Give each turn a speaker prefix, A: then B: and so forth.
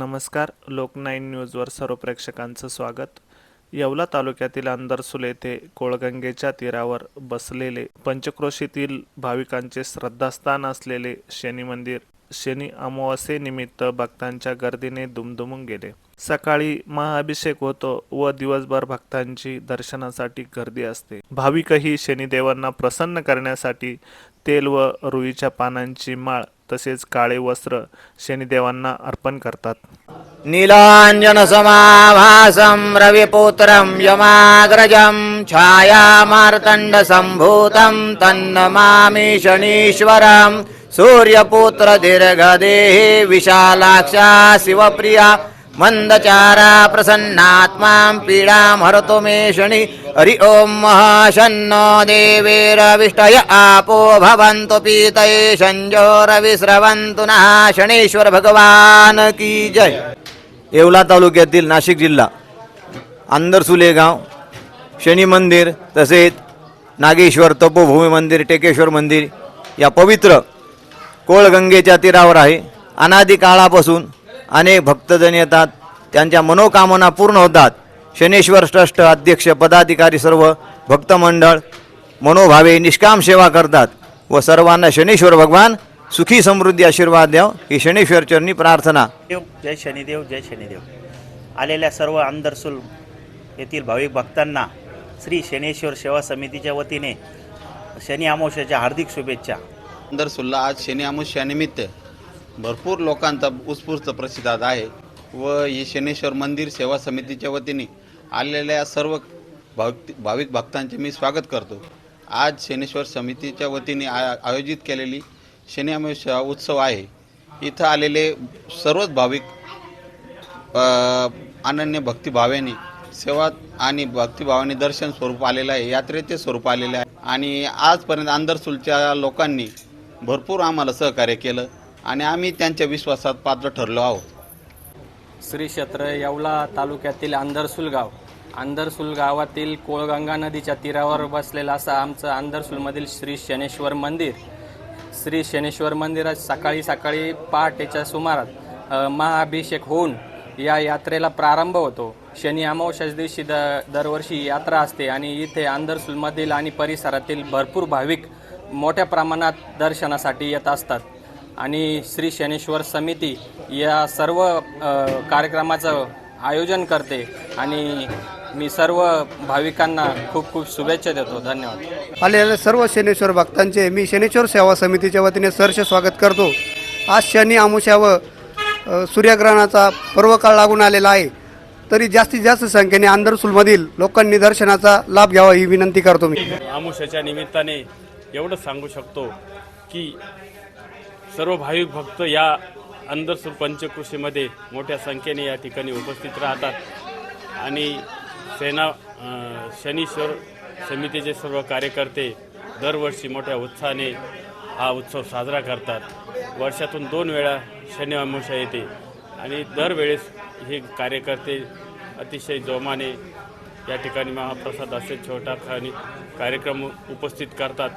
A: नमस्कार लोकनाईन न्यूजवर सर्व प्रेक्षकांचं स्वागत. येवला तालुक्यातील अंदरसूल येथे कोळगंगेच्या तीरावर बसलेले पंचक्रोशीतील भाविकांचे श्रद्धास्थान असलेले शनी मंदिर शनी अमावस्येनिमित्त भक्तांच्या गर्दीने दुमदुमून गेले. सकाळी महाअभिषेक होतो व दिवसभर भक्तांची दर्शनासाठी गर्दी असते. भाविकही शनिदेवांना प्रसन्न करण्यासाठी तेल व रुईच्या पानांची माळ तसेच काळे वस्त्र शनिदेवांना अर्पण करतात.
B: नीलाञ्जनसमाभासं रविपुत्रं यमाग्रजं छायामार्तण्डसम्भूतं तन्नमामि सूर्यपुत्र सूर्यपुत्रदीर्घदेहे विशालाक्षा शिवप्रिया मन्दचारा प्रसन्नात्मां पीडां हरतु मे शनि। हरि ओं महाशन्नो देवेरविष्टय आपो भवन्तु पीतये शञ्जोरविस्रवन्तु नः शनेश्वर भगवान की जय। येवला तालुक्यातील नाशिक जिल्हा आंदरसुले गाव शनी मंदिर तसेच नागेश्वर तपोभूमी मंदिर टेकेश्वर मंदिर या पवित्र कोळगंगेच्या तीरावर आहे. अनादी काळापासून अनेक भक्तजन येतात त्यांच्या मनोकामना पूर्ण होतात. शनेश्वर ट्रस्ट अध्यक्ष पदाधिकारी सर्व भक्तमंडळ मनोभावे निष्काम सेवा करतात व सर्वांना शनेश्वर भगवान सुखी समृद्धी आशीर्वाद द्याव ही शनेश्वर चरणी प्रार्थना.
C: देव जय शनिदेव जय शनिदेव. आलेल्या सर्व आंदरसूल येथील भाविक भक्तांना श्री शनेश्वर सेवा समितीच्या वतीने शनी अमावस्याच्या हार्दिक शुभेच्छा.
D: अंदर सुल्ला आज शनी अमावस्यानिमित्त भरपूर लोकांचा उत्स्फूर्त प्रतिसाद आहे. व ही शनेश्वर मंदिर सेवा समितीच्या वतीने आलेल्या सर्व भाविक भाविक भक्तांचे मी स्वागत करतो. आज शनेश्वर समितीच्या वतीने आ आयोजित केलेली शनी उत्सव आहे. इथं आलेले सर्वच भाविक अनन्य भक्तिभावाने सेवा आणि भक्तिभावाने दर्शन स्वरूप आलेलं आहे यात्रेचे स्वरूप आलेले आहे. आणि आजपर्यंत आंदरसूलच्या लोकांनी भरपूर आम्हाला सहकार्य केलं. आणि आम्ही त्यांच्या विश्वासात पात्र ठरलो आहोत.
E: श्री क्षेत्र येवला तालुक्यातील आंदरसूल गाव. आंदरसूल गावातील कोळगंगा नदीच्या तीरावर बसलेलं असं आमचं आंदरसूलमधील श्री शनेश्वर मंदिर. श्री शनेश्वर मंदिरात सकाळी सकाळी पहाटेच्या सुमारात महाअभिषेक होऊन या यात्रेला प्रारंभ होतो. शनी अमावस्याच दिवशी द दरवर्षी यात्रा असते आणि इथे अंधरसुलमधील आणि परिसरातील भरपूर भाविक मोठ्या प्रमाणात दर्शनासाठी येत असतात. आणि श्री शनेश्वर समिती या सर्व कार्यक्रमाचं आयोजन करते आणि मी सर्व भाविकांना खूप खूप शुभेच्छा देतो. धन्यवाद.
F: आलेल्या सर्व शनेश्वर भक्तांचे मी शनेश्वर सेवा समितीच्या वतीने सहर्ष स्वागत करतो. आज शनी आमुषा व सूर्यग्रहणाचा पर्वकाळ लागून आलेला आहे. तरी जास्तीत जास्त संख्येने आंदरसूलमधील लोकांनी दर्शनाचा लाभ घ्यावा ही विनंती करतो मी.
G: आमुष्याच्या निमित्ताने एवढं सांगू शकतो की सर्व भाविक भक्त या अंदरसूर पंचकृषीमध्ये मोठ्या संख्येने या ठिकाणी उपस्थित राहतात. आणि सेना शनीश्वर समितीचे सर्व कार्यकर्ते दरवर्षी मोठ्या उत्साहाने हा उत्सव साजरा करतात. वर्षातून दोन वेळा शनी अमावस्या येते. आणि दरवेळेस हे कार्यकर्ते अतिशय जोमाने या ठिकाणी महाप्रसाद असे छोटा खाणी कार्यक्रम उपस्थित करतात.